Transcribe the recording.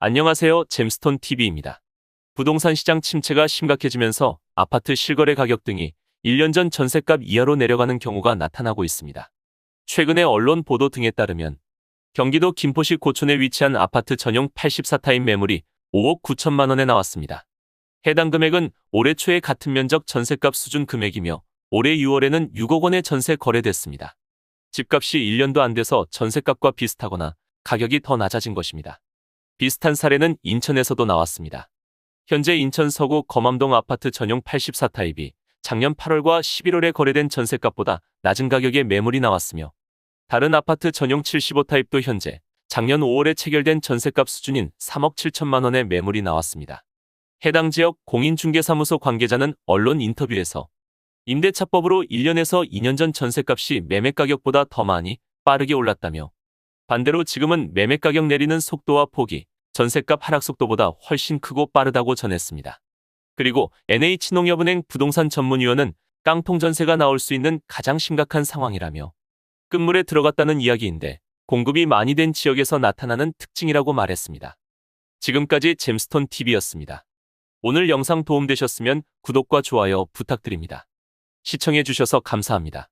안녕하세요. 잼스톤 TV입니다. 부동산 시장 침체가 심각해지면서 아파트 실거래 가격 등이 1년 전 전세값 이하로 내려가는 경우가 나타나고 있습니다. 최근의 언론 보도 등에 따르면 경기도 김포시 고촌에 위치한 아파트 전용 84타입 매물이 5억 9천만 원에 나왔습니다. 해당 금액은 올해 초에 같은 면적 전세값 수준 금액이며 올해 6월에는 6억 원의 전세 거래됐습니다. 집값이 1년도 안 돼서 전세값과 비슷하거나 가격이 더 낮아진 것입니다. 비슷한 사례는 인천에서도 나왔습니다. 현재 인천 서구 검암동 아파트 전용 84타입이 작년 8월과 11월에 거래된 전세값보다 낮은 가격에 매물이 나왔으며 다른 아파트 전용 75타입도 현재 작년 5월에 체결된 전세값 수준인 3억 7천만 원의 매물이 나왔습니다. 해당 지역 공인중개사무소 관계자는 언론 인터뷰에서 임대차법으로 1년에서 2년 전 전세값이 매매가격보다 더 많이 빠르게 올랐다며 반대로 지금은 매매 가격 내리는 속도와 폭이 전세값 하락 속도보다 훨씬 크고 빠르다고 전했습니다. 그리고 NH농협은행 부동산 전문위원은 깡통 전세가 나올 수 있는 가장 심각한 상황이라며 끝물에 들어갔다는 이야기인데 공급이 많이 된 지역에서 나타나는 특징이라고 말했습니다. 지금까지 잼스톤 TV였습니다. 오늘 영상 도움되셨으면 구독과 좋아요 부탁드립니다. 시청해주셔서 감사합니다.